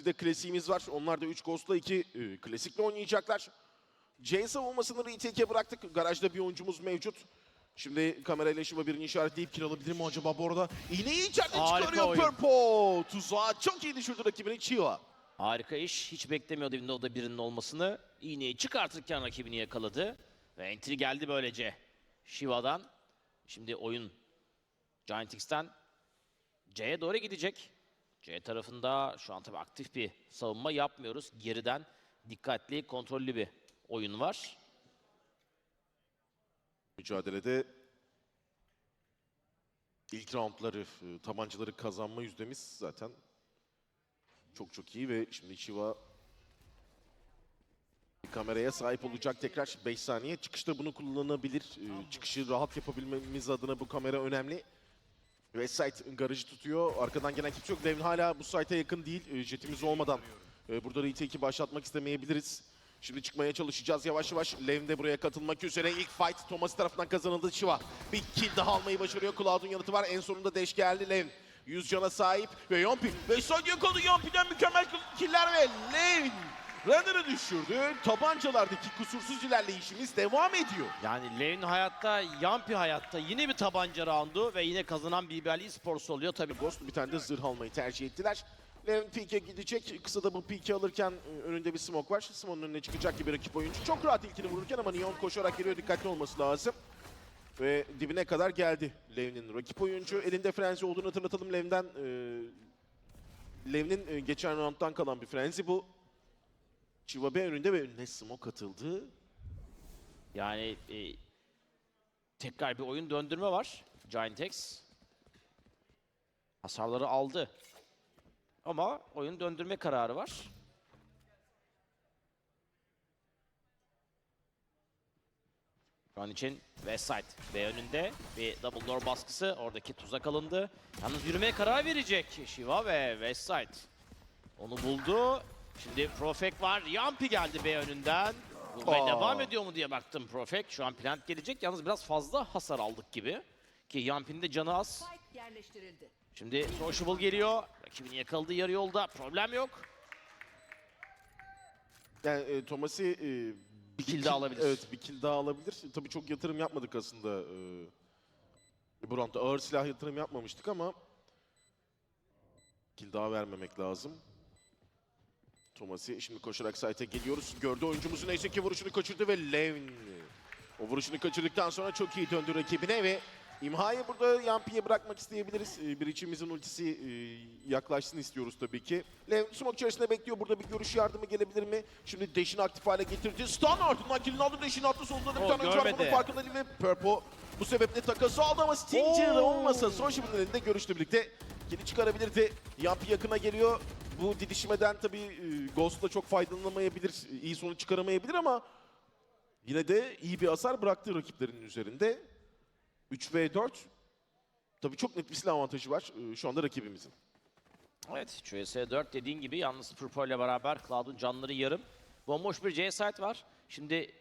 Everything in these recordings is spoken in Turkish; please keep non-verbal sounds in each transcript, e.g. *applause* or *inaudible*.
Bir de klasiğimiz var. Onlar da 3 Ghost'la 2 e, klasikle oynayacaklar. Jane savunmasını retake'e bıraktık. Garajda bir oyuncumuz mevcut. Şimdi kamerayla Shiva birini işaretleyip kiralabilir mi acaba bu arada? İğneyi içeride Harika çıkarıyor oyun. Purple. Tuzağa çok iyi düşürdü rakibini Chiva. Harika iş. Hiç beklemiyordu Windows'da birinin olmasını. İğneyi çıkartırken rakibini yakaladı. Ve entry geldi böylece. Shiva'dan. Şimdi oyun Giant X'ten C'ye doğru gidecek. C tarafında şu an tabii aktif bir savunma yapmıyoruz. Geriden dikkatli, kontrollü bir oyun var. Mücadelede ilk roundları, e, tabancaları kazanma yüzdemiz zaten çok çok iyi ve şimdi bir kameraya sahip olacak tekrar 5 saniye. Çıkışta bunu kullanabilir. E, Çıkışı rahat yapabilmemiz adına bu kamera önemli. Westside garajı tutuyor. Arkadan gelen kimse yok. Devin hala bu site'e yakın değil. E, Jetimiz olmadan e, burada retake'i başlatmak istemeyebiliriz. Şimdi çıkmaya çalışacağız yavaş yavaş. Levin de buraya katılmak üzere. İlk fight Thomas tarafından kazanıldı. Shiva bir kill daha almayı başarıyor. Cloud'un yanıtı var. En sonunda Deş geldi. Levin 100 cana sahip ve Yompi. Ve son yakaladı Yompi'den mükemmel killer ve Levin Runner'ı düşürdü. Tabancalardaki kusursuz ilerleyişimiz devam ediyor. Yani Levin hayatta, Yampi hayatta yine bir tabanca roundu ve yine kazanan BBL Esports oluyor. Tabii Ghost bir tane de zırh almayı tercih ettiler. Levin peek'e gidecek. Kısa da bu peek'i alırken e, önünde bir smoke var. Smoke'un önüne çıkacak gibi rakip oyuncu. Çok rahat ilkini vururken ama Neon koşarak geliyor. Dikkatli olması lazım. Ve dibine kadar geldi Levin'in rakip oyuncu. Elinde frenzi olduğunu hatırlatalım. E, Levin'in e, geçen round'dan kalan bir frenzi bu. Chiva B önünde ve önüne smoke atıldı. Yani e, tekrar bir oyun döndürme var. Giant X. Hasarları aldı. Ama oyun döndürme kararı var. Şu an için Westside B önünde bir double door baskısı. Oradaki tuzak alındı. Yalnız yürümeye karar verecek Shiva ve Westside. Onu buldu. Şimdi Profek var. Yampi geldi B önünden. Vurmaya Aa. devam ediyor mu diye baktım Profek. Şu an plant gelecek. Yalnız biraz fazla hasar aldık gibi. Ki Yampi'nin de canı az. Şimdi Sociable geliyor. Rakibini yakaladı yarı yolda. Problem yok. Yani e, Thomas'i e, Bir kill daha alabilir. Evet bir kill daha alabilir. Tabii çok yatırım yapmadık aslında. E, bu roundda ağır silah yatırım yapmamıştık ama kill daha vermemek lazım. Thomas'i şimdi koşarak site'e geliyoruz. Gördü oyuncumuzun neyse ki vuruşunu kaçırdı ve Levin o vuruşunu kaçırdıktan sonra çok iyi döndü rakibine ve İmha'yı burada Yampi'ye bırakmak isteyebiliriz. Ee, Bir içimizin ultisi e, yaklaşsın istiyoruz tabii ki. Lev smoke içerisinde bekliyor. Burada bir görüş yardımı gelebilir mi? Şimdi Dash'ini aktif hale getirdi. Stun ardından killini aldı. Dash'ini attı. Solunda da bir O, tane oyuncu var. Bunun farkında değil ve Purple bu sebeple takası aldı ama Stinger Oo. olmasa Sociable'ın elinde görüşle birlikte kili çıkarabilirdi. Yampi yakına geliyor. Bu didişmeden tabii e, Ghost'la çok faydalanamayabilir. iyi sonuç çıkaramayabilir ama yine de iyi bir hasar bıraktı rakiplerinin üzerinde. 3 v 4. Tabii çok net bir silah avantajı var e, şu anda rakibimizin. Evet, CS4 dediğin gibi yalnız Purple ile beraber Cloud'un canları yarım. Bomboş bir C site var. Şimdi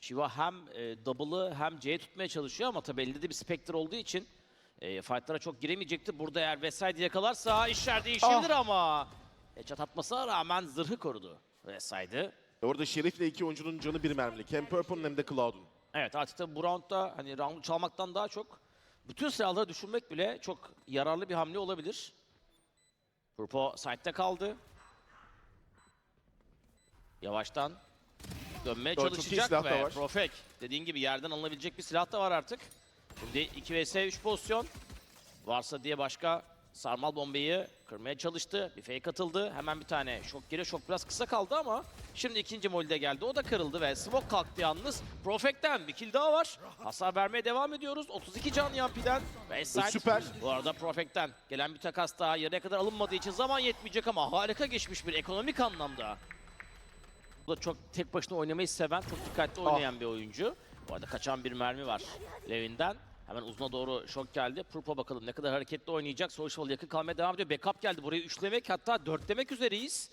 Shiva hem e, double'ı hem C'yi tutmaya çalışıyor ama tabii elde de bir Spectre olduğu için e, fightlara çok giremeyecekti. Burada eğer Westside yakalarsa işler değişebilir ama headshot atmasına rağmen zırhı korudu Westside'ı. E, Orada Şerif'le iki oyuncunun canı bir mermilik. Hem Purple'ın hem de Cloud'un. Evet artık tabii bu roundda hani roundu çalmaktan daha çok bütün silahları düşürmek bile çok yararlı bir hamle olabilir. Purpo side'de kaldı. Yavaştan dönmeye Doğru, çalışacak ve. Profek dediğin gibi yerden alınabilecek bir silah da var artık. Şimdi 2 vs 3 pozisyon. Varsa diye başka sarmal bombayı kırmaya çalıştı. Bir fake atıldı. Hemen bir tane şok geliyor. Şok biraz kısa kaldı ama şimdi ikinci molde geldi. O da kırıldı ve smoke kalktı yalnız. Profek'ten bir kill daha var. Hasar vermeye devam ediyoruz. 32 can Yampi'den. Ve. Süper. Bu arada Profek'ten gelen bir takas daha yarıya kadar alınmadığı için zaman yetmeyecek ama harika geçmiş bir ekonomik anlamda. Bu da çok tek başına oynamayı seven, çok dikkatli oynayan bir oyuncu. Bu arada kaçan bir mermi var Levin'den. Hemen uzuna doğru şok geldi. Purpo bakalım ne kadar hareketli oynayacak. Social yakın kalmaya devam ediyor. Backup geldi. Burayı üçlemek hatta dörtlemek üzereyiz.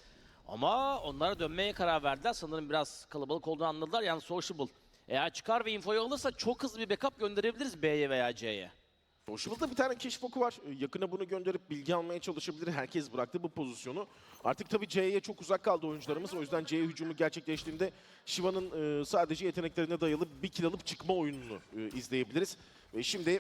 Ama onlara dönmeye karar verdiler. Sanırım biraz kalabalık olduğunu anladılar. Yani Sociable eğer çıkar ve infoyu alırsa çok hızlı bir backup gönderebiliriz B'ye veya C'ye. Sociable'da bir tane keşif oku var. Ee, Yakına bunu gönderip bilgi almaya çalışabilir. Herkes bıraktı bu pozisyonu. Artık tabii C'ye çok uzak kaldı oyuncularımız. O yüzden C'ye hücumu gerçekleştiğinde Shiva'nın e, sadece yeteneklerine dayalı bir kill alıp çıkma oyununu e, izleyebiliriz. Ve şimdi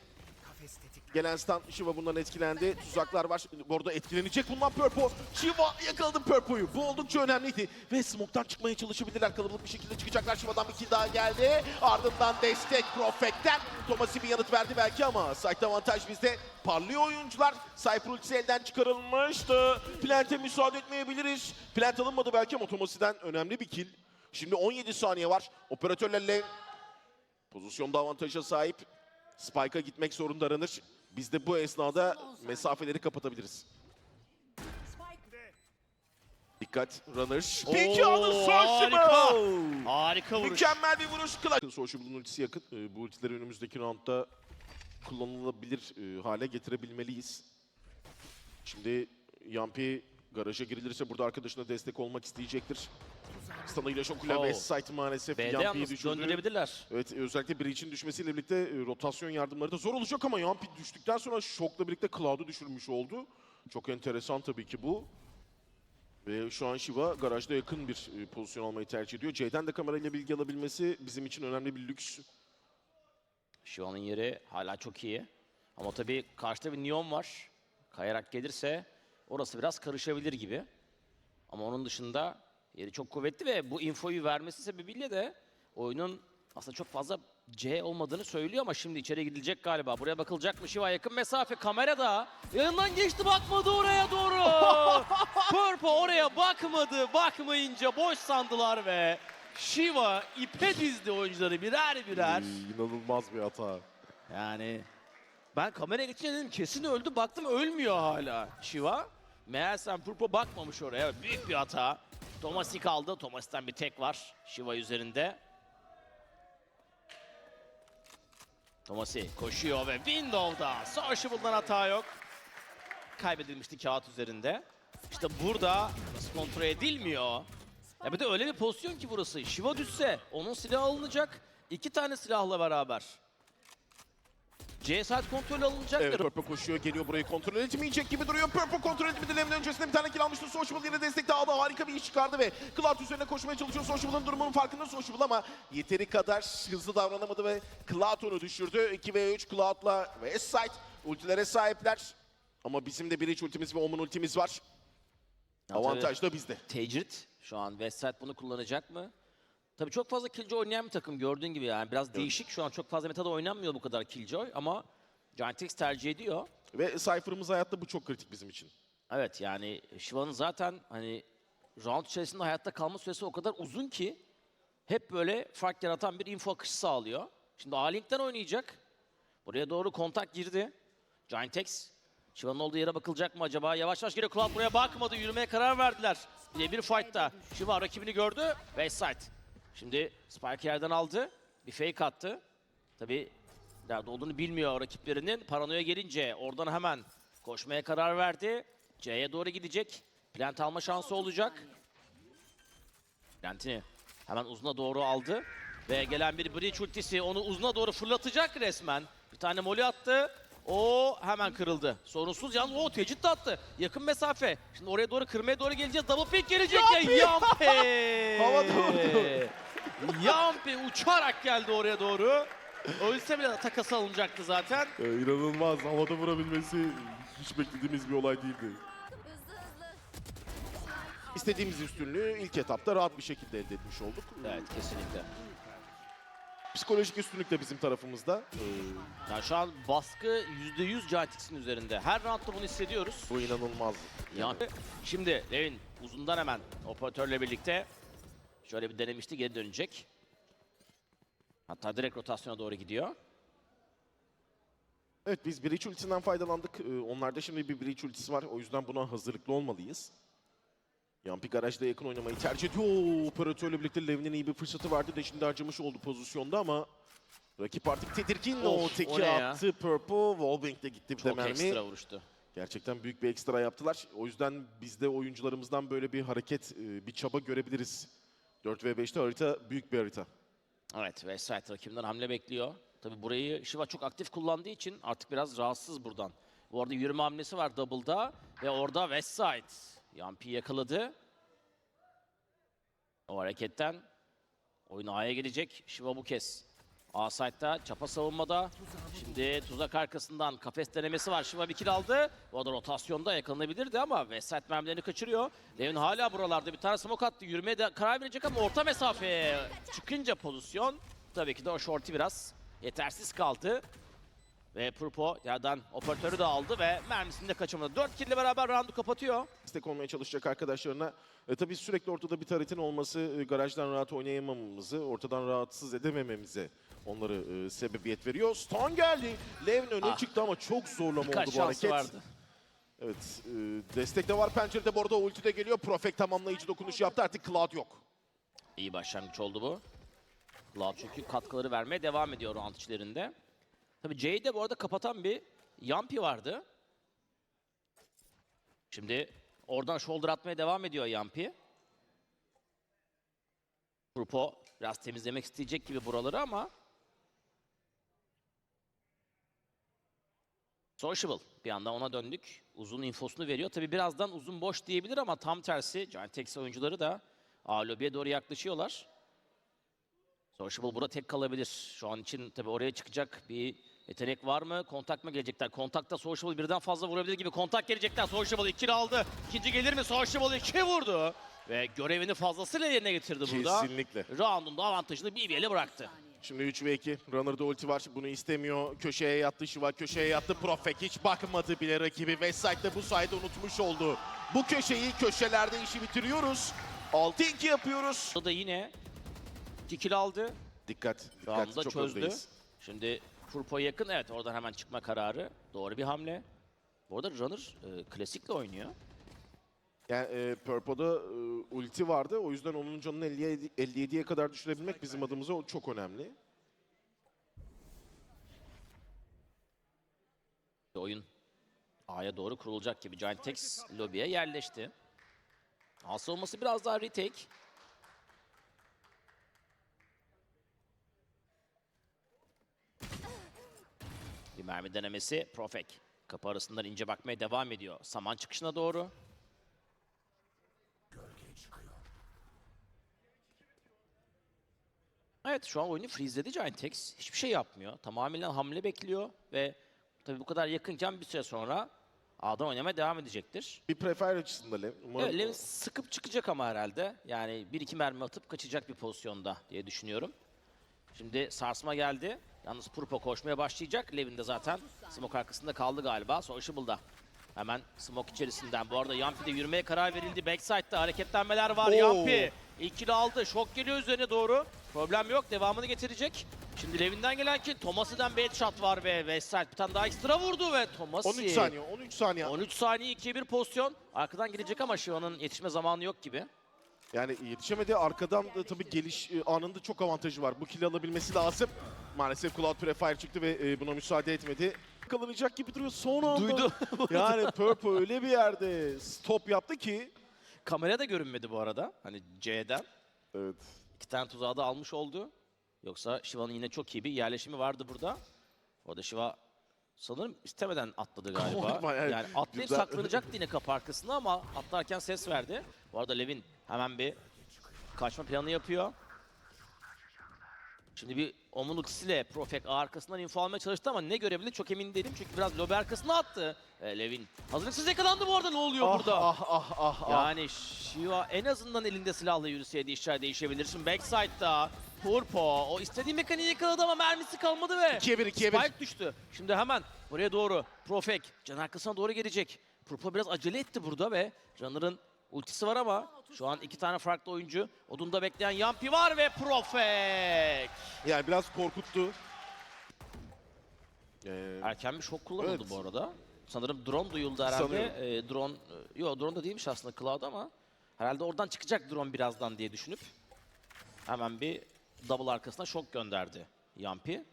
gelen stun Shiva bundan etkilendi. Tuzaklar var. Bu arada etkilenecek bundan Purpo. Shiva yakaladı Purpo'yu. Bu oldukça önemliydi. Ve smoke'tan çıkmaya çalışabilirler. Kalabalık bir şekilde çıkacaklar. Shiva'dan bir kill daha geldi. Ardından destek Profek'ten. Thomas'i bir yanıt verdi belki ama site avantaj bizde. Parlıyor oyuncular. Cypher ultisi elden çıkarılmıştı. Plant'e müsaade etmeyebiliriz. Plant alınmadı belki ama Thomas'i'den önemli bir kill. Şimdi 17 saniye var. Operatörlerle pozisyonda avantaja sahip. Spike'a gitmek zorunda aranır. Biz de bu esnada mesafeleri kapatabiliriz. Dikkat Runner. Peki alın harika. Sociable. Harika vuruş. Mükemmel bir vuruş. Clutch. Sociable'ın ultisi yakın. Ee, Bu ultileri önümüzdeki roundda kullanılabilir e, hale getirebilmeliyiz. Şimdi Yampi garaja girilirse burada arkadaşına destek olmak isteyecektir. Stanıyla şokuyla Oo. West Side maalesef B'de Yampi'yi düşürdü. döndürebilirler. Evet özellikle Breach'in düşmesiyle birlikte e, rotasyon yardımları da zor olacak ama Yampi düştükten sonra şokla birlikte Cloud'u düşürmüş oldu. Çok enteresan tabii ki bu. Ve şu an Shiva garajda yakın bir e, pozisyon almayı tercih ediyor. C'den de kamerayla bilgi alabilmesi bizim için önemli bir lüks. Şu anın yeri hala çok iyi. Ama tabii karşıda bir Neon var. Kayarak gelirse orası biraz karışabilir gibi. Ama onun dışında yeri çok kuvvetli ve bu infoyu vermesi sebebiyle de oyunun aslında çok fazla C olmadığını söylüyor ama şimdi içeri gidilecek galiba. Buraya bakılacak mı? Shiva yakın mesafe kamerada. Yanından geçti bakmadı oraya doğru. *laughs* Purple oraya bakmadı. Bakmayınca boş sandılar ve Shiva ipe dizdi oyuncuları birer birer. inanılmaz bir hata. Yani ben kameraya geçince dedim kesin öldü. Baktım ölmüyor hala Shiva. Meğersem Purpo bakmamış oraya. Büyük bir hata. Tomasi kaldı. Tomasi'den bir tek var Shiva üzerinde. Tomasi koşuyor ve Window'da Sociable'dan hata yok. Kaybedilmişti kağıt üzerinde. İşte burada kontrol edilmiyor. Ya bir de öyle bir pozisyon ki burası. Shiva düşse onun silahı alınacak. İki tane silahla beraber. C side kontrol alınacak Evet ve Purple koşuyor geliyor burayı kontrol etmeyecek gibi duruyor. Purple kontrol etmedi. Lem'in öncesinde bir tane kill almıştı. Sociable yine destek aldı. Harika bir iş çıkardı ve Cloud üzerine koşmaya çalışıyor. Sociable'ın durumunun farkında Sociable ama yeteri kadar hızlı davranamadı ve Cloud onu düşürdü. 2 ve 3 Cloud'la Westside ultilere sahipler. Ama bizim de bir iç ultimiz ve Omen ultimiz var. Ya Avantaj da bizde. Tecrit şu an Westside bunu kullanacak mı? Tabii çok fazla Killjoy oynayan bir takım gördüğün gibi yani biraz değişik şu an çok fazla metada oynanmıyor bu kadar Killjoy ama Giant X tercih ediyor. Ve Cypher'ımız hayatta bu çok kritik bizim için. Evet yani Shiva'nın zaten hani round içerisinde hayatta kalma süresi o kadar uzun ki hep böyle fark yaratan bir info akışı sağlıyor. Şimdi A-Link'ten oynayacak. Buraya doğru kontak girdi. Giant X. Shiva'nın olduğu yere bakılacak mı acaba? Yavaş yavaş geliyor. Cloud buraya bakmadı. Yürümeye karar verdiler. Bir bir fight'ta. Shiva rakibini gördü. Westside. Şimdi Spike yerden aldı. Bir fake attı. Tabii nerede olduğunu bilmiyor rakiplerinin. Paranoya gelince oradan hemen koşmaya karar verdi. C'ye doğru gidecek. Plant alma şansı olacak. Plantini hemen uzuna doğru aldı. Ve gelen bir breach ultisi onu uzuna doğru fırlatacak resmen. Bir tane molly attı. O hemen kırıldı. Sorunsuz yalnız o tecrit de attı. Yakın mesafe. Şimdi oraya doğru kırmaya doğru geleceğiz. Double pick gelecek ya. Yampi. *laughs* Havada vurdu. *laughs* Yampi uçarak geldi oraya doğru. Ölse bile takas alınacaktı zaten. Ee, inanılmaz. Havada vurabilmesi hiç beklediğimiz bir olay değildi. İstediğimiz üstünlüğü ilk etapta rahat bir şekilde elde etmiş olduk. Evet kesinlikle. Psikolojik üstünlük de bizim tarafımızda. Ee, Yani şu an baskı %100 Giantix'in üzerinde. Her roundda bunu hissediyoruz. bu inanılmaz. Yani şimdi Levin uzundan hemen operatörle birlikte şöyle bir denemişti geri dönecek. Hatta direkt rotasyona doğru gidiyor. Evet biz Breach ultisinden faydalandık. Ee, onlarda şimdi bir Breach ultisi var. O yüzden buna hazırlıklı olmalıyız. Yampi garajda yakın oynamayı tercih ediyor. Operatörle birlikte Levin'in iyi bir fırsatı vardı. da şimdi harcamış oldu pozisyonda ama rakip artık tedirgin. o Of, o teki ya? attı. Purple. Wallbang de gitti bir de Çok mermi. ekstra vuruştu. Gerçekten büyük bir ekstra yaptılar. O yüzden biz de oyuncularımızdan böyle bir hareket, e, bir çaba görebiliriz. 4 ve 5'te harita büyük bir harita. Evet Westside rakibinden hamle bekliyor. Tabi burayı Shiva çok aktif kullandığı için artık biraz rahatsız buradan. Bu arada yürüme hamlesi var double'da ve orada Westside. Yampi yakaladı. O hareketten oyun A'ya gelecek. Shiva bu kez. A side'da, çapa savunmada. Şimdi tuzak arkasından kafes denemesi var. Shiva bir kill aldı. Bu arada rotasyonda yakalanabilirdi ama Westside mermilerini kaçırıyor. Levin hala buralarda bir tane smoke attı. Yürümeye de karar verecek ama orta mesafeye çıkınca pozisyon. Tabii ki de o shorty biraz yetersiz kaldı. Ve Purpo yerden operatörü de aldı ve mermisini de kaçırmadı. 4 kill ile beraber roundu kapatıyor. destek olmaya çalışacak arkadaşlarına. E, tabii sürekli ortada bir taretin olması e, garajdan rahat oynayamamamızı, ortadan rahatsız edemememize onları e, sebebiyet veriyor. Stun geldi. Levin öne Ah. çıktı ama çok zorlama Birkaç oldu bu hareket. vardı. Evet, e, destek de var pencerede bu arada ulti de geliyor. Profek tamamlayıcı dokunuş yaptı artık Cloud yok. İyi başlangıç oldu bu. Cloud çünkü katkıları vermeye devam ediyor round içlerinde. Tabii C'yi de bu arada kapatan bir Yampi vardı. Şimdi oradan shoulder atmaya devam ediyor Yampi. Grupo biraz temizlemek isteyecek gibi buraları ama Sociable bir anda ona döndük. Uzun infosunu veriyor. Tabii birazdan uzun boş diyebilir ama tam tersi Giantex oyuncuları da A lobiye doğru yaklaşıyorlar. Sociable burada tek kalabilir. Şu an için tabii oraya çıkacak bir yetenek var mı? Kontak mı gelecekler? Kontakta Sociable birden fazla vurabilir gibi. Kontak gelecekler. Sociable 2 aldı. İkinci gelir mi? Sociable 2 vurdu. Ve görevini fazlasıyla yerine getirdi burada. Kesinlikle. Round'un da avantajını BBL'e bıraktı. Şimdi 3 ve 2. Runner'da ulti var. Bunu istemiyor. Köşeye yattı Shiva. Köşeye yattı Profek. Hiç bakmadı bile rakibi. Westside'de bu sayede unutmuş oldu. Bu köşeyi köşelerde işi bitiriyoruz. 6-2 yapıyoruz. Burada da yine 2 kill aldı. Dikkat. Dikkat. Çok çözdü. öndeyiz. Şimdi Furpo yakın. Evet oradan hemen çıkma kararı. Doğru bir hamle. Bu arada Runner e, klasikle oynuyor. Yani e, Purpo'da e, ulti vardı. O yüzden onun canını 57 57'ye kadar düşürebilmek bizim adımıza çok önemli. Oyun A'ya doğru kurulacak gibi. Giantex lobiye yerleşti. A savunması biraz daha retake. Bir mermi denemesi Profek. Kapı arasından ince bakmaya devam ediyor. Saman çıkışına doğru. Evet şu an oyunu freezeledi Giantex. Hiçbir şey yapmıyor. Tamamen hamle bekliyor ve tabii bu kadar yakınken bir süre sonra A'dan oynamaya devam edecektir. Bir prefer açısından Lev. Umarım Evet, Levin sıkıp çıkacak ama herhalde. Yani bir iki mermi atıp kaçacak bir pozisyonda diye düşünüyorum. Şimdi sarsma geldi. Yalnız Purpo koşmaya başlayacak. Levin de zaten smoke arkasında kaldı galiba. Sociable'da. Hemen smoke içerisinden. Bu arada Yampi'de yürümeye karar verildi. Backside'da hareketlenmeler var. Oo. Yampi ilk kill aldı. Şok geliyor üzerine doğru. Problem yok. Devamını getirecek. Şimdi Levin'den gelen kill. Tomasi'den bir headshot var ve Westside bir tane daha ekstra vurdu ve Tomasi. 13 saniye, 13 saniye. 13 saniye 2'ye 1 pozisyon. Arkadan gelecek ama Shiva'nın yetişme zamanı yok gibi. Yani yetişemedi. Arkadan da tabii geliş e, anında çok avantajı var. Bu kill'i alabilmesi lazım. Maalesef Cloud Prefire çıktı ve e, buna müsaade etmedi. Kalınacak gibi duruyor son anda. Duydu. *laughs* yani Purple öyle bir yerde stop yaptı ki. Kamera da görünmedi bu arada. Hani C'den. Evet. İki tane tuzağı da almış oldu. Yoksa Shiva'nın yine çok iyi bir yerleşimi vardı burada. Orada Shiva sanırım istemeden atladı galiba. *laughs* Bayağı yani atlayıp güzel. saklanacaktı yine kapı arkasında ama atlarken ses verdi. Bu arada Levin hemen bir kaçma planı yapıyor. Şimdi bir Omun ultisiyle Profek arkasından info almaya çalıştı ama ne görebildi çok emin değilim. Çünkü biraz lobi arkasına attı. E, Levin hazırlıksız yakalandı bu arada ne oluyor Ah, burada? ah ah ah ah. Yani Shiva en azından elinde silahla yürüseydi işler değişebilir. Şimdi backside'da Purpo o istediği mekaniği yakaladı ama mermisi kalmadı ve 2'ye 1, 2'ye 1. Spike düştü. Şimdi hemen buraya doğru Profek can arkasına doğru gelecek. Purpo biraz acele etti burada ve Runner'ın ultisi var ama şu an iki tane farklı oyuncu. Odunda bekleyen Yampi var ve Profek. Yani biraz korkuttu. Ee, Erken bir şok kullanıldı Evet. bu arada. Sanırım drone duyuldu herhalde. Ee, drone, e, yok drone da değilmiş aslında Cloud ama herhalde oradan çıkacak drone birazdan diye düşünüp hemen bir double arkasına şok gönderdi Yampi.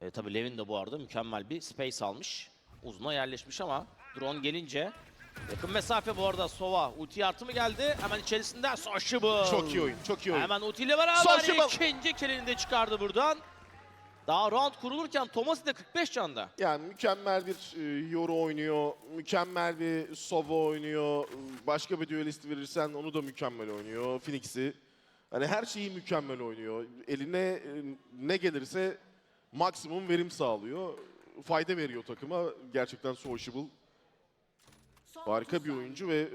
E, tabii Levin de bu arada mükemmel bir space almış. Uzuna yerleşmiş ama drone gelince yakın mesafe bu arada Sova ulti artı mı geldi? Hemen içerisinden Sociable. çok iyi oyun, çok iyi oyun. Hemen ultiyle beraber Sociable. ikinci killini de çıkardı buradan. Daha round kurulurken Thomas de 45 canda. Yani mükemmel bir e, Yoru oynuyor, mükemmel bir Sova oynuyor. Başka bir düelist verirsen onu da mükemmel oynuyor. Phoenix'i. Hani her şeyi mükemmel oynuyor. Eline e, ne gelirse maksimum verim sağlıyor. Fayda veriyor takıma. Gerçekten sociable. Harika bir oyuncu ve e,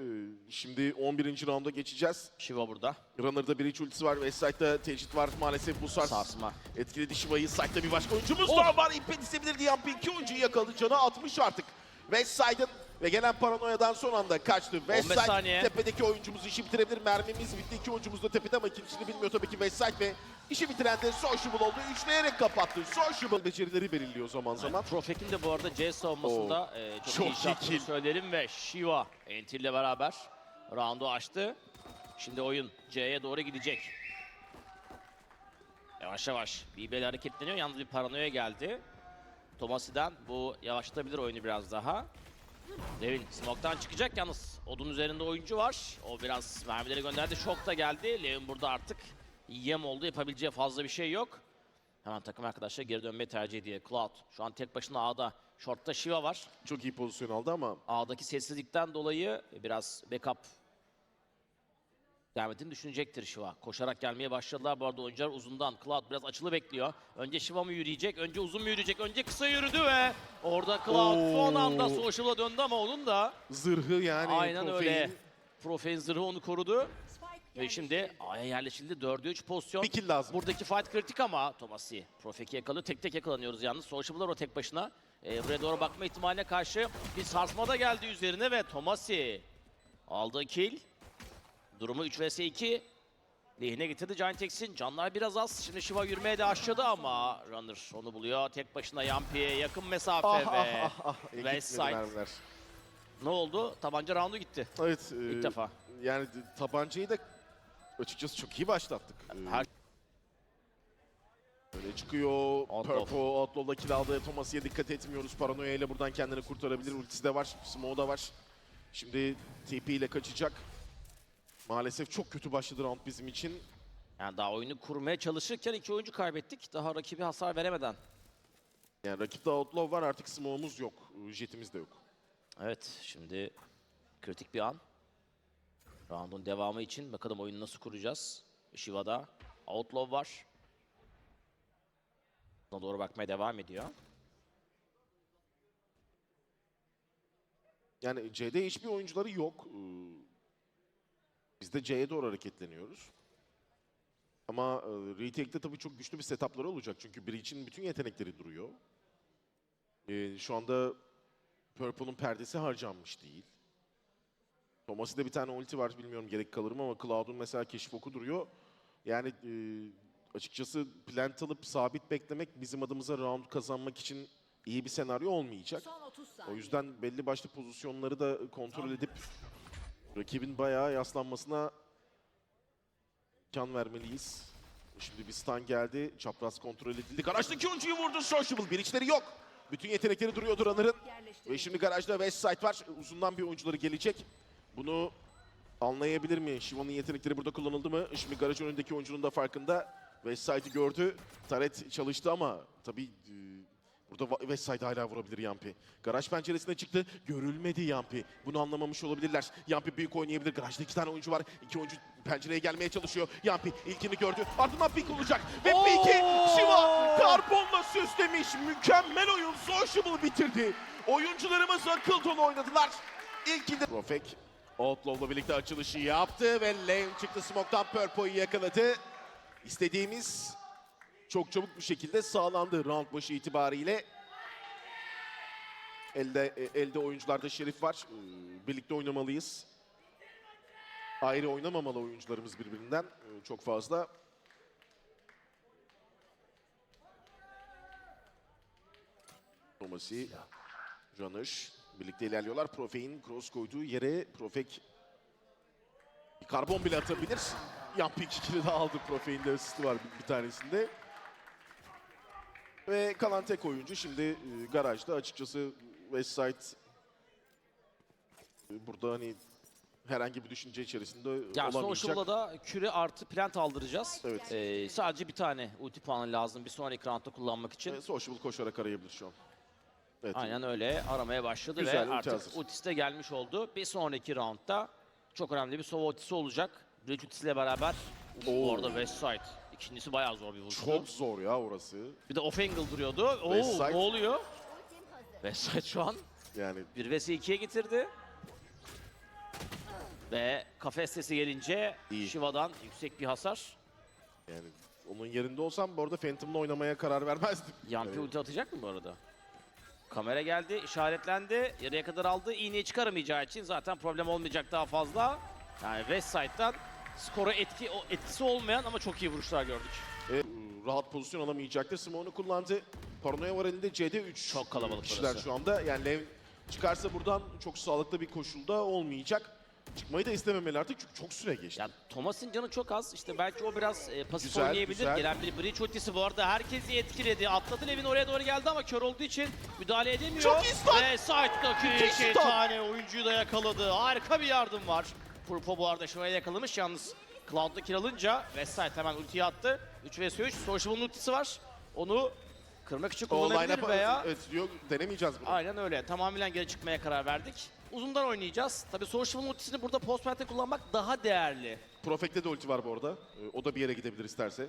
şimdi 11. rounda geçeceğiz. Shiva burada. Runner'da bir iç ultisi var. Westside'da tecrit var. Maalesef bu sars Sarsma. etkiledi Shiva'yı. Side'da bir başka oyuncumuz Oh! daha var. İmpet istebilirdi. Yampi iki oyuncuyu yakaladı. Canı 60 artık. Westside'ın ve gelen paranoyadan son anda kaçtı. Westside tepedeki oyuncumuz işi bitirebilir. Mermimiz bitti. İki oyuncumuz da tepede ama ikincisini bilmiyor tabii ki Westside ve işi bitiren de Sociable oldu. Üçleyerek kapattı. Sociable becerileri belirliyor zaman zaman. Profek'in de bu arada C savunmasında Oo. e, çok, Çok iyi yaptığını söyleyelim ve Shiva Entil ile beraber roundu açtı. Şimdi oyun C'ye doğru gidecek. Yavaş yavaş BBL hareketleniyor. Yalnız bir paranoya geldi. Tomasi'den bu yavaşlatabilir oyunu biraz daha. Devin smoke'tan çıkacak yalnız odun üzerinde oyuncu var. O biraz mermileri gönderdi. Şok da geldi. Levin burada artık yem oldu. Yapabileceği fazla bir şey yok. Hemen takım arkadaşlar geri dönmeyi tercih ediyor. Cloud şu an tek başına A'da. Short'ta Shiva var. Çok iyi pozisyon aldı ama A'daki sessizlikten dolayı biraz backup gelmediğini düşünecektir Shiva. Koşarak gelmeye başladılar bu arada oyuncular uzundan. Cloud biraz açılı bekliyor. Önce Shiva mı yürüyecek, önce uzun mu yürüyecek, önce kısa yürüdü ve orada Cloud son anda Oo. Social'a döndü ama onun da zırhı yani aynen Profe'nin öyle. Profe'nin zırhı onu korudu. Ve şimdi A'ya yerleşildi. 4'e 3 pozisyon. Bir kill lazım. Buradaki fight kritik ama Tomasi Profek'i yakalıyor. Tek tek yakalanıyoruz yalnız. Sociable'lar o tek başına. Ee, buraya doğru bakma ihtimaline karşı bir sarsma da geldi üzerine ve Tomasi aldığı kill. Durumu 3 vs 2. Lehine getirdi Giant X'in. Canlar biraz az. Şimdi Shiva yürümeye de başladı ama Runner onu buluyor. Tek başına Yampi'ye yakın mesafe Ah ve ah ah ah. West Gitmedi side. mermiler. ne oldu? Tabanca roundu gitti. Evet. İlk e, defa. Yani tabancayı da açıkçası çok iyi başlattık. E, Her Öne çıkıyor. Purple Outlaw'da kill aldı. Thomas'ya dikkat etmiyoruz. Paranoya ile buradan kendini kurtarabilir. Ultisi de var. Smoke da var. Şimdi TP ile kaçacak. Maalesef çok kötü başladı round bizim için. Yani daha oyunu kurmaya çalışırken iki oyuncu kaybettik. Daha rakibi hasar veremeden. Yani rakipte Outlaw var artık smoke'umuz yok. Jetimiz de yok. Evet şimdi kritik bir an. Round'un devamı için bakalım oyunu nasıl kuracağız. Shiva'da Outlaw var. Ona doğru bakmaya devam ediyor. Yani C'de hiçbir oyuncuları yok. Ee, Biz de C'ye doğru hareketleniyoruz. Ama e, retake'de tabii çok güçlü bir setupları olacak. Çünkü Breach'in bütün yetenekleri duruyor. Ee, şu anda Purple'ın perdesi harcanmış değil. Thomas'ın bir tane ulti var bilmiyorum gerek kalır mı ama Cloud'un mesela keşif oku duruyor. Yani e, açıkçası plant alıp sabit beklemek bizim adımıza round kazanmak için iyi bir senaryo olmayacak. Son 30 O yüzden belli başlı pozisyonları da kontrol edip rakibin bayağı yaslanmasına imkan vermeliyiz. Şimdi bir stun geldi. Çapraz kontrol edildi. Garajdaki oyuncuyu vurdu. Sociable. Bir içleri yok. Bütün yetenekleri duruyordu Runner'ın. Ve şimdi garajda Westside var. Uzundan bir oyuncuları gelecek. Bunu anlayabilir mi? Shiva'nın yetenekleri burada kullanıldı mı? Şimdi garaj önündeki oyuncunun da farkında. Westside'ı gördü. Taret çalıştı ama tabii e, burada Westside hala vurabilir Yampi. Garaj penceresine çıktı. Görülmedi Yampi. Bunu anlamamış olabilirler. Yampi büyük oynayabilir. Garajda iki tane oyuncu var. İki oyuncu pencereye gelmeye çalışıyor. Yampi ilkini gördü. Ardından pik olacak. Ve Oo! piki Shiva karbonla süslemiş. Mükemmel oyun. Sociable bitirdi. Oyuncularımız akıl dolu oynadılar. İlkinde Profek Outlaw'la birlikte açılışı yaptı ve Lane çıktı smoke'tan Purpo'yu yakaladı. İstediğimiz çok çabuk bir şekilde sağlandı round başı itibariyle. Elde e, elde oyuncularda Şerif var. Ee, Birlikte oynamalıyız. Ayrı oynamamalı oyuncularımız birbirinden ee, çok fazla. Tomasi, Janış birlikte ilerliyorlar. Profek'in cross koyduğu yere Profek bir karbon bile atabilir. Yampik ikili de aldı. Profek'in de asisti var bir, bir tanesinde. Ve kalan tek oyuncu şimdi e, garajda açıkçası Westside e, burada hani herhangi bir düşünce içerisinde Ya olamayacak. Social'da da küre artı plant aldıracağız. Evet. Ee, sadece bir tane ulti puanı lazım bir sonraki roundda kullanmak için. E, Sociable koşarak arayabilir şu an. Evet. Aynen öyle aramaya başladı Güzel, ve ulti artık hazır. ultisi de gelmiş oldu. Bir sonraki roundda çok önemli bir sova ultisi olacak. Bridge ultisiyle beraber Uf, Oo. bu arada West Side. İkincisi bayağı zor bir vuruştu. Çok zor ya orası. Bir de off angle duruyordu. Oo, ne oluyor? West Side şu an Yani 1 vs 2'ye getirdi. Ve kafes sesi gelince İyi. Shiva'dan yüksek bir hasar. yani onun yerinde olsam bu arada Phantom'la oynamaya karar vermezdim. Yampi Evet. ulti atacak mı bu arada? Kamera geldi, işaretlendi. Yarıya kadar aldı. İğneyi çıkaramayacağı için zaten problem olmayacak daha fazla. Yani West Side'dan skora etki, etkisi olmayan ama çok iyi vuruşlar gördük. E, rahat pozisyon alamayacaktır. Smoke'unu kullandı. Paranoya var elinde. C'de 3 Çok kalabalık kişiler burası. şu anda. Yani Lev çıkarsa buradan çok sağlıklı bir koşulda olmayacak. Çıkmayı da istememeli artık çünkü çok süre geçti. Ya Thomas'ın canı çok az. İşte belki o biraz e, pasif Güzel, oynayabilir. güzel. Gelen bir bridge ultisi bu arada herkesi etkiledi. Atladı Levin oraya doğru geldi ama kör olduğu için müdahale edemiyor. Çok iyi stun! Ve side'daki Müthiş iki stun! tane oyuncuyu da yakaladı. Harika bir yardım var. Purpo bu arada şuraya yakalamış yalnız. Cloud'da kill alınca Westside hemen ultiyi attı. 3 vs 3. Sociable'ın ultisi var. Onu kırmak için O kullanabilir line-up'a veya... evet, yok, denemeyeceğiz bunu. Aynen öyle. Tamamen geri çıkmaya karar verdik. Uzundan oynayacağız. Tabii Sociable'ın ultisini burada post plant'te kullanmak daha değerli. Profek'te de ulti var bu arada. E, o da bir yere gidebilir isterse.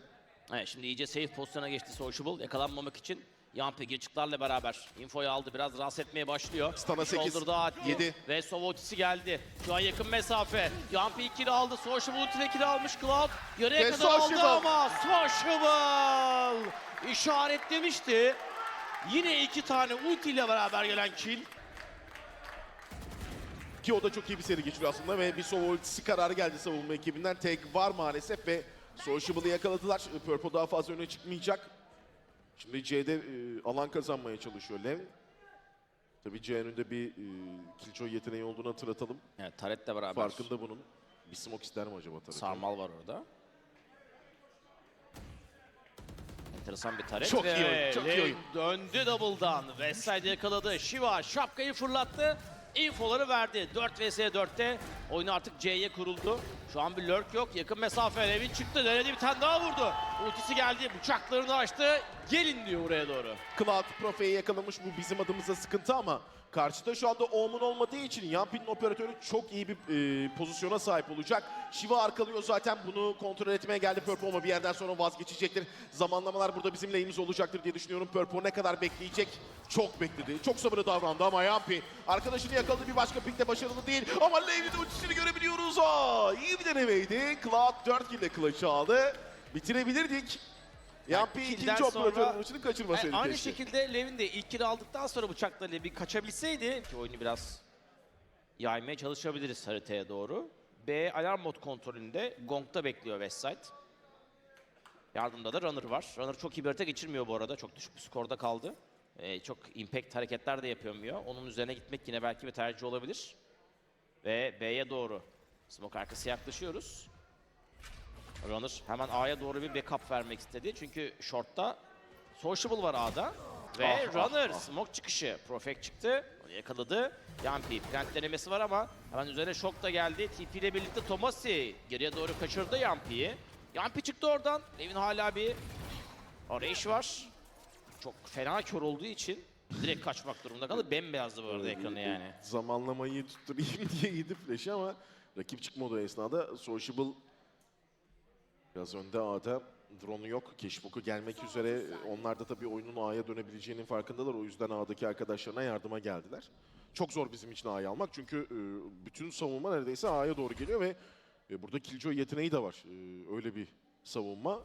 Evet şimdi iyice safe pozisyona geçti Sociable. Yakalanmamak için Yampi girçiklerle beraber infoyu aldı. Biraz rahatsız etmeye başlıyor. Shoulder'da attı. yedi. Ve Sova ultisi geldi. Şu an yakın mesafe. Yampi ikili aldı. Sociable ulti ikili almış Cloud. Yarıya kadar aldı Sociable. ama Sociable işaretlemişti. Yine iki tane ulti ile beraber gelen kill. Ki o da çok iyi bir seri geçiriyor aslında ve bir solo ultisi kararı geldi savunma ekibinden. Tek var maalesef ve Sociable'ı yakaladılar. Purple daha fazla öne çıkmayacak. Şimdi C'de e, alan kazanmaya çalışıyor Lev. Tabii C önünde bir e, Killjoy yeteneği olduğunu hatırlatalım. Evet Taret'le beraber. Farkında bunun. Bir smoke ister mi acaba Taret? Sarmal var orada. Enteresan bir taret. Çok iyi ve oyun, çok iyi oyun. Döndü double'dan. Westside yakaladı. Shiva şapkayı fırlattı. Infoları verdi. 4 vs 4'te oyun artık C'ye kuruldu. Şu an bir lurk yok. Yakın mesafe. Levin çıktı. Denedi bir tane daha vurdu. Ultisi geldi. Bıçaklarını açtı. Gelin diyor buraya doğru. Cloud Profe'yi yakalamış. Bu bizim adımıza sıkıntı ama karşıda şu anda Omen olmadığı için Yampi'nin operatörü çok iyi bir e, pozisyona sahip olacak. Shiva arkalıyor zaten bunu kontrol etmeye geldi Purple ama bir yerden sonra vazgeçecektir. Zamanlamalar burada bizim lehimiz olacaktır diye düşünüyorum. Purple ne kadar bekleyecek? Çok bekledi. Çok sabırlı davrandı ama Yampi arkadaşını yakaladı bir başka pickte başarılı değil. Ama Lane'in ultisini görebiliyoruz. Aa, iyi bir denemeydi. Cloud 4 kill ile aldı. Bitirebilirdik. Yampi kill'den ikinci operatörün uçunu kaçırmasaydı Yani aynı keşke. şekilde Levin de ilk kili aldıktan sonra bıçaklarıyla bir kaçabilseydi ki oyunu biraz yaymaya çalışabiliriz haritaya doğru. B alarm mod kontrolünde Gong'da bekliyor Westside. Yardımda da Runner var. Runner çok iyi bir harita geçirmiyor bu arada. Çok düşük bir skorda kaldı. Ee, çok impact hareketler de yapamıyor. Onun üzerine gitmek yine belki bir tercih olabilir. Ve B'ye doğru smoke arkası yaklaşıyoruz. Runner hemen A'ya doğru bir backup vermek istedi. Çünkü short'ta Sociable var A'da. Ve Ah, ah, Runner ah. smoke çıkışı. Profect çıktı. Onu yakaladı. Yampi plant denemesi var ama hemen üzerine şok da geldi. TP ile birlikte Tomasi geriye doğru kaçırdı Yampi'yi. Yampi çıktı oradan. Levin hala bir arayış var. Çok fena kör olduğu için direkt kaçmak durumunda kaldı. Bembeyazdı bu arada ekranı yani. Zamanlamayı tutturayım *laughs* diye yedi flash'ı ama rakip çıkmadı o esnada. Sociable biraz önde A'da. Drone'u yok. Keşfoku gelmek üzere. Onlar da tabii oyunun A'ya dönebileceğinin farkındalar. O yüzden A'daki arkadaşlarına yardıma geldiler. Çok zor bizim için A'yı almak. Çünkü e, bütün savunma neredeyse A'ya doğru geliyor ve e, burada Killjoy yeteneği de var. E, öyle bir savunma.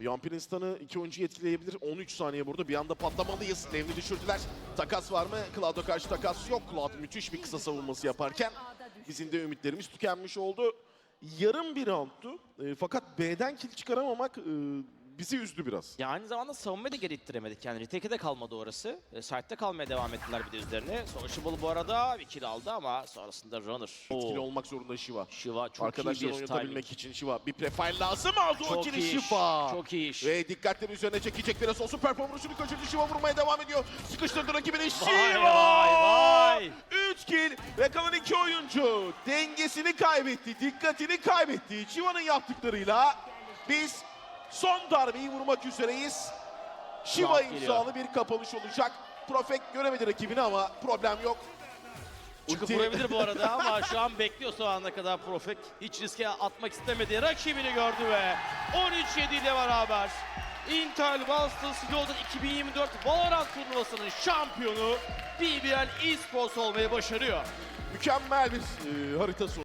Yampi'nin stun'ı iki oyuncuyu etkileyebilir. 13 saniye burada. Bir anda patlamalıyız. Levni düşürdüler. Takas var mı? Cloud'a karşı takas yok. Cloud müthiş bir kısa savunması yaparken bizim de ümitlerimiz tükenmiş oldu. Yarım bir roundtu. E, fakat B'den kill çıkaramamak e, bizi üzdü biraz. Ya aynı zamanda savunmayı da geri ittiremedik. Yani retake'e de kalmadı orası. E, side'de kalmaya devam ettiler bir de üzerine. Sociable bu arada bir kill aldı ama sonrasında Runner. Etkili Oo, olmak zorunda Shiva. Shiva çok Arkadaşlar iyi bir oynatabilmek timing. için Shiva. Bir profile lazım aldı o Çok iyi iş. Shiva. Çok iyi iş. Ve dikkatleri üzerine çekecek biraz olsun. Performansını kaçırdı. Shiva vurmaya devam ediyor. Sıkıştırdı rakibini. Shiva! vay vay. 3 kill Ve kalan iki oyuncu dengesini kaybetti, dikkatini kaybetti. Chiva'nın yaptıklarıyla biz son darbeyi vurmak üzereyiz. Shiva imzalı bir kapanış olacak. Profek göremedi rakibini ama problem yok. Çıkıp Ulti- vurabilir bu arada *laughs* ama şu an bekliyor son ana kadar Profek. Hiç riske atmak istemedi. Rakibini gördü ve 13-7 ile beraber Intel Boston Slaughter 2024 Valorant turnuvasının şampiyonu BBL Esports olmayı başarıyor. Mükemmel bir e, harita sonu.